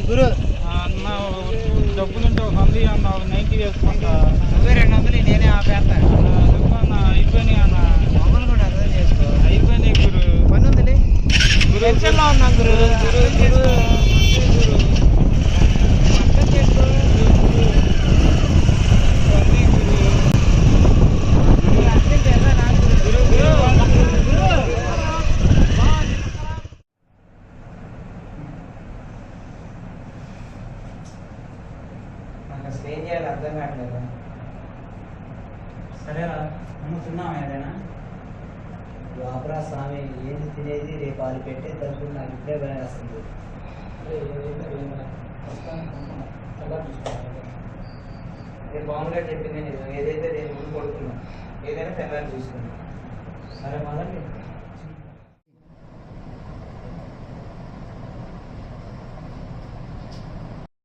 గురు అన్న డబ్బులుంటే ఒక వంద అన్న ఒక నైన్టీ వేసుకుంటా. నువ్వే రెండు వందలు నేనే ఆపేస్తా అన్న అయిపోయినాయి అన్న. మమ్మల్ని కూడా అర్థం చేసుకో. అయిపోయినాయి గురు. పని ఉందిలే ఉన్నాం గురు గురు గురు అర్థం చేసుకో అది గురు నువ్వు అర్థం చేయరా నాకు గురు గురు గురు నాకు అసలు ఏం చేయాలి అర్థం కావట్లేదు సరేరా అమ్ముతున్నావా ఏదైనా? వాపరా స్వామి ఏంది తినేది రేపు వాళ్ళు పెట్టే తరపు నాకు ఇప్పుడే భయం వస్తుంది. రేపు మామూలుగా చెప్పింది నేను ఏదైతే నేను ముందు కొడుకున్నా ఏదైనా తెల్లారి చూసుకున్నా సరే మొదటి